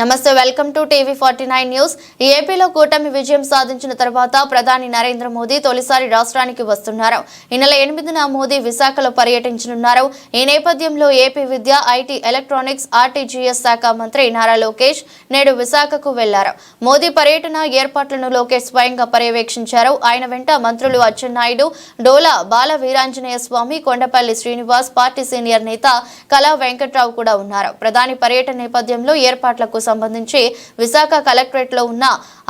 నమస్తే welcome to TV forty nine news. ఏపీలో కూటమి విజయం సాధించిన తర్వాత ప్రధాని నరేంద్ర మోదీ తొలిసారి రాష్ట్రానికి వస్తున్నారు. ఈ నెల ఎనిమిదిన మోదీ విశాఖలో పర్యటించనున్నారు. ఈ నేపథ్యంలో ఏపీ విద్య ఐటీ ఎలక్ట్రానిక్స్ ఆర్టీజీఎస్ శాఖ మంత్రి నారా లోకేష్ నేడు విశాఖకు వెళ్ళారు. మోదీ పర్యటన ఏర్పాట్లను లోకేష్ స్వయంగా పర్యవేక్షించారు. ఆయన వెంట మంత్రులు అచ్చెన్నాయుడు డోలా బాల వీరాంజనేయ స్వామి కొండపల్లి శ్రీనివాస్ పార్టీ సీనియర్ నేత కళా వెంకట్రావు కూడా ఉన్నారు. ప్రధాని పర్యటన నేపథ్యంలో ఏర్పాట్లకు సంబంధించి విశాఖ కలెక్టరేట్లో ఉన్న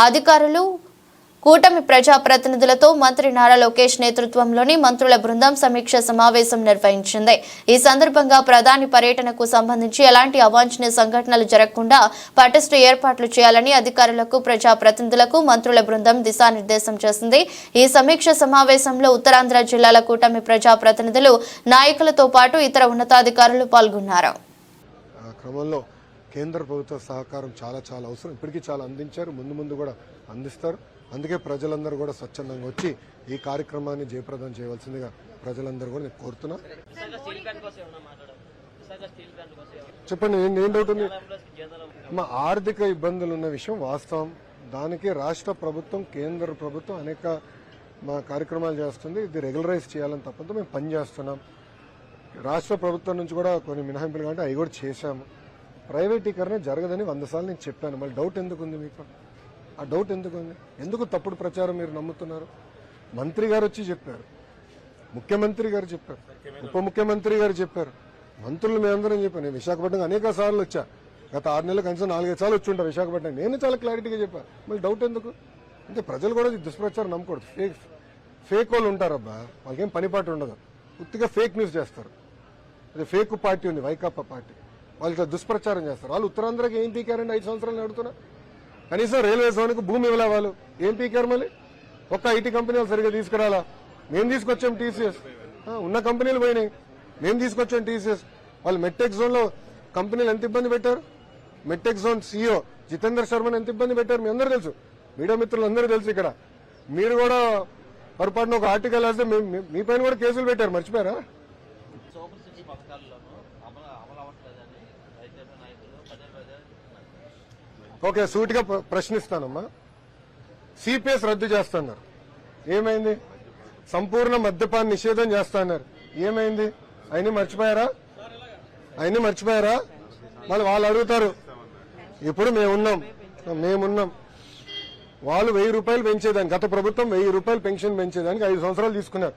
అధికారులు కూటమి ప్రజాప్రతినిధులతో మంత్రి నారా లోకేష్ నేతృత్వంలోని మంత్రుల బృందం సమీక్ష సమావేశం నిర్వహించింది. ఈ సందర్భంగా ప్రధాని పర్యటనకు సంబంధించి ఎలాంటి అవాంఛనీయ సంఘటనలు జరగకుండా పటిష్ట ఏర్పాట్లు చేయాలని అధికారులకు ప్రజాప్రతినిధులకు మంత్రుల బృందం దిశానిర్దేశం చేసింది. ఈ సమీక్ష సమావేశంలో ఉత్తరాంధ్ర జిల్లాల కూటమి ప్రజాప్రతినిధులు నాయకులతో పాటు ఇతర ఉన్నతాధికారులు పాల్గొన్నారు. క్రమంలో కేంద్ర ప్రభుత్వ సహకారం చాలా చాలా అవసరం. ఇప్పటికీ చాలా అందించారు. ముందు ముందు కూడా అందిస్తారు. అందుకే ప్రజలందరూ కూడా స్వచ్ఛందంగా వచ్చి ఈ కార్యక్రమాన్ని జయప్రదం చేయవలసిందిగా ప్రజలందరూ కూడా నేను కోరుతున్నా? చెప్పండి ఏం- ఏం డౌట్ ఉంది? మా ఆర్థిక ఇబ్బందులు ఉన్న విషయం వాస్తవం. దానికి రాష్ట్ర ప్రభుత్వం కేంద్ర ప్రభుత్వం అనేక మా కార్యక్రమాలు చేస్తుంది. ఇది రెగ్యులరైజ్ చేయాలని తప్పంతో మేము పని చేస్తున్నాం రాష్ట్ర ప్రభుత్వం నుంచి కూడా కొన్ని మినహాయింపులు కాబట్టి అవి కూడా చేశాము. ప్రైవేటీకరణ జరగదని వంద సార్లు నేను చెప్పాను. మళ్ళీ డౌట్ ఎందుకు ఉంది మీకు? ఆ డౌట్ ఎందుకుంది? ఎందుకు తప్పుడు ప్రచారం మీరు నమ్ముతున్నారు? మంత్రి గారు వచ్చి చెప్పారు. ముఖ్యమంత్రి గారు చెప్పారు. ఉప ముఖ్యమంత్రి గారు చెప్పారు. మంత్రులు మేమందరం చెప్పాను నేను విశాఖపట్నం అనేక సార్లు వచ్చా. గత ఆరు నెలలు కనీసం నాలుగైదు సార్లు వచ్చి ఉంటా విశాఖపట్నం నేను చాలా క్లారిటీగా చెప్పాను. మళ్ళీ డౌట్ ఎందుకు? అంటే ప్రజలు కూడా దుష్ప్రచారం నమ్మకూడదు. ఫేక్ ఫేక్ వాళ్ళు ఉంటారబ్బా. వాళ్ళకేం పనిపాటు ఉండదు. పూర్తిగా ఫేక్ న్యూస్ చేస్తారు. అది ఫేక్ పార్టీ ఉంది వైకాపా పార్టీ. వాళ్ళు దుష్ప్రచారం చేస్తారు. వాళ్ళు ఉత్తరాంధ్రకి ఏం పీకారండి? ఐదు సంవత్సరాలు నడుతున్నా. కనీసం రైల్వే జోన్కి భూమి ఇవ్వలే వాళ్ళు. ఏం పీకారు మళ్ళీ? ఒక్క ఐటీ కంపెనీ వాళ్ళు సరిగ్గా తీసుకురాలా? మేము తీసుకొచ్చాం టీసీఎస్. ఉన్న కంపెనీలు పోయినాయి. మేము తీసుకొచ్చాం టీసీఎస్. వాళ్ళు మెట్టెక్ జోన్లో కంపెనీలు ఎంత ఇబ్బంది పెట్టారు? మెట్టెక్ జోన్ సీఈఓ జితేందర్ శర్మని ఎంత ఇబ్బంది పెట్టారు? మీ అందరూ తెలుసు. మీడియా మిత్రులు అందరూ తెలుసు ఇక్కడ. మీరు కూడా పొరపాటున ఒక ఆర్టికల్ వేస్తే మీ పైన కూడా కేసులు పెట్టారు. మర్చిపోయారా? ఓకే సూటిగా ప్రశ్నిస్తానమ్మా. సిపిఎస్ రద్దు చేస్తున్నారు. ఏమైంది? సంపూర్ణ మద్యపాన నిషేధం చేస్తున్నారు. ఏమైంది? అయినా మర్చిపోయారా? అయినా మర్చిపోయారా? మళ్ళీ వాళ్ళు అడుగుతారు. ఇప్పుడు మేమున్నాం మేమున్నాం వాళ్ళు వెయ్యి రూపాయలు పెంచేదానికి గత ప్రభుత్వం వెయ్యి రూపాయలు పెన్షన్ పెంచేదానికి ఐదు సంవత్సరాలు తీసుకున్నారు.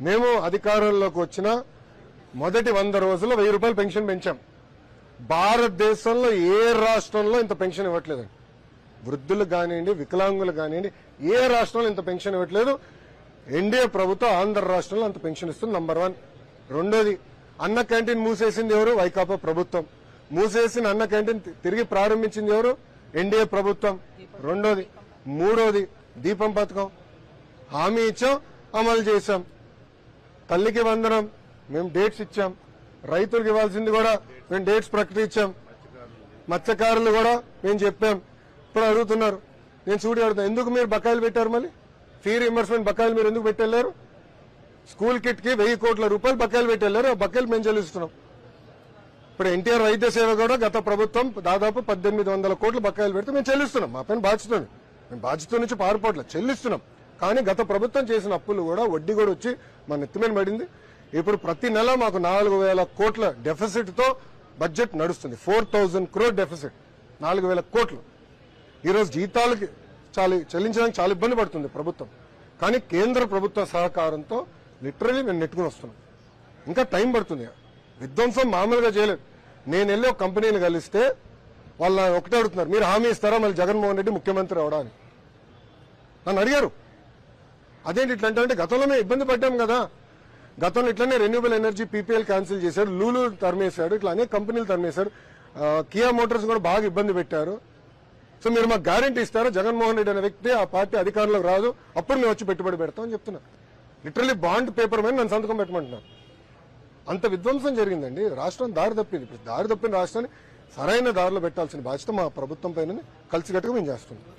మేము అధికారంలోకి వచ్చిన మొదటి వంద రోజుల్లో వెయ్యి రూపాయలు పెన్షన్ పెంచాం. భారతదేశంలో ఏ రాష్ట్రంలో ఇంత పెన్షన్ ఇవ్వట్లేదండి వృద్ధులు కానివ్వండి వికలాంగులు కానివ్వండి ఏ రాష్ట్రంలో ఇంత పెన్షన్ ఇవ్వట్లేదు? ఎన్డీఏ ప్రభుత్వం ఆంధ్ర రాష్ట్రంలో అంత పెన్షన్ ఇస్తుంది నంబర్ వన్ రెండోది అన్న క్యాంటీన్ మూసేసింది ఎవరు? వైకాపా ప్రభుత్వం. మూసేసిన అన్న క్యాంటీన్ తిరిగి ప్రారంభించింది ఎవరు? ఎన్డీఏ ప్రభుత్వం. రెండోది మూడోది దీపం పథకం. హామీ ఇచ్చాం అమలు చేశాం. తల్లికి వందనం మేము డేట్స్ ఇచ్చాం. రైతులకు ఇవ్వాల్సింది కూడా మేము డేట్స్ ప్రకటించాం. మత్స్యకారులు కూడా మేము చెప్పాం. ఇప్పుడు అడుగుతున్నారు. నేను చూడి అడుగుతాను ఎందుకు మీరు బకాయిలు పెట్టారు మళ్ళీ? ఫీ రింబర్స్మెంట్ బకాయిలు మీరు ఎందుకు పెట్టలేరు? స్కూల్ కిట్కి వెయ్యి కోట్ల రూపాయలు బకాయిలు పెట్టలేరు. ఆ బకాయిలు మేము చెల్లిస్తున్నాం. ఇప్పుడు ఎన్టీఆర్ వైద్య సేవ కూడా గత ప్రభుత్వం దాదాపు పద్దెనిమిది వందల కోట్లు బకాయిలు పెడితే మేము చెల్లిస్తున్నాం. మా పైన బాధ్యత ఉంది. మేము బాధ్యత నుంచి పారిపోవట్లేదు చెల్లిస్తున్నాం. కానీ గత ప్రభుత్వం చేసిన అప్పులు కూడా వడ్డీ కూడా వచ్చి మన నెత్తిమీద పడింది. ఇప్పుడు ప్రతి నెల మాకు నాలుగు వేల కోట్ల డెఫిసిట్తో బడ్జెట్ నడుస్తుంది. ఫోర్ థౌజండ్ క్రోర్ డెఫిసిట్ నాలుగు వేల కోట్లు. ఈరోజు జీతాలకి చాలా చెల్లించడానికి చాలా ఇబ్బంది పడుతుంది ప్రభుత్వం. కానీ కేంద్ర ప్రభుత్వ సహకారంతో లిటరలీ మేము నెట్టుకుని వస్తున్నాం. ఇంకా టైం పడుతుంది. విధ్వంసం మామూలుగా చేయలేదు. నేను వెళ్ళి ఒక కంపెనీని కలిస్తే వాళ్ళ ఒకటే అడుగుతున్నారు మీరు హామీ ఇస్తారా? మళ్ళీ జగన్మోహన్ రెడ్డి ముఖ్యమంత్రి అవడానికి. నన్ను అడిగారు. అదేంటి ఇట్లా అంటే గతంలోనే ఇబ్బంది పడ్డాం కదా. గతంలో ఇట్లనే రెన్యూబుల్ ఎనర్జీ పీపీఎల్ క్యాన్సిల్ చేశారు లూలు తరిమేశాడు ఇట్లా అనేక కంపెనీలు తరిమేశారు కియా మోటార్స్ కూడా బాగా ఇబ్బంది పెట్టారు. సో మీరు మాకు గ్యారంటీ ఇస్తారా? జగన్మోహన్ రెడ్డి అనే వ్యక్తి ఆ పార్టీ అధికారంలోకి రాదు అప్పుడు మేము వచ్చి పెట్టుబడి పెడతామని చెప్తున్నా. లిటరలీ బాండ్ పేపర్ మీద నన్ను సంతకం పెట్టమంటున్నాను అంత విధ్వంసం జరిగిందండి. రాష్ట్రం దారి తప్పింది. ఇప్పుడు దారి తప్పిన రాష్ట్రాన్ని సరైన దారిలో పెట్టాల్సిన బాధ్యత మా ప్రభుత్వం పైన కలిసికట్టుగా మేము చేస్తున్నాం.